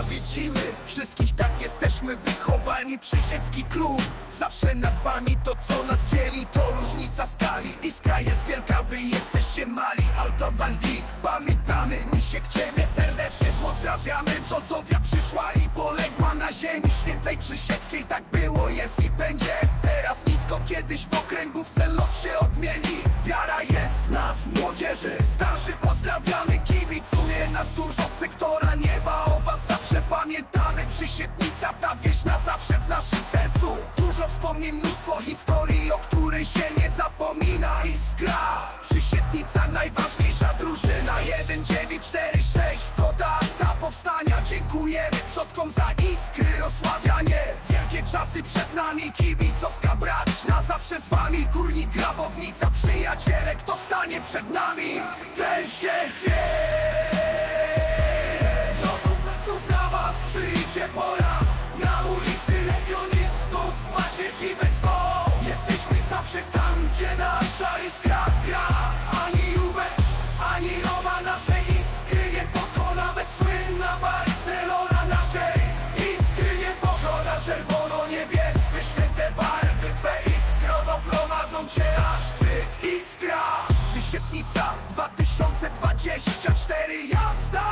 nienawidzimy Wszystkich tak jesteśmy wychowani. Przysiecki klub Zawsze nad wami. To co nas dzieli To różnica skali. Iskra jest wielka, wy jesteście mali. Alto bandit, pamiętamy. Misiek ciebie serdecznie pozdrawiamy. Brzozowia przyszła i poległa na ziemi. Świętej Przysieckiej Tak było, jest i będzie. Teraz nisko, kiedyś w okręgówce Wspomnień, mnóstwo historii, o której się nie zapomina. Iskra, Przysietnica, najważniejsza drużyna. 1, 9, 4, 6 To data powstania. Dziękujemy przodkom za iskry rozsławianie. Wielkie czasy przed nami Kibicowska brać. Na zawsze z wami Górnik, Grabownica Przyjaciele, kto stanie przed nami. Ten się wie gdzie nasza iskra gra? Ani Juve, ani Roma naszej iskry nie pokona Nawet słynna Barcelona naszej iskry nie pokona Czerwono-niebieskie, święte barwy Twe iskro doprowadzą Cię aż szczyt Iskra. Przysietnica 2024 jazda.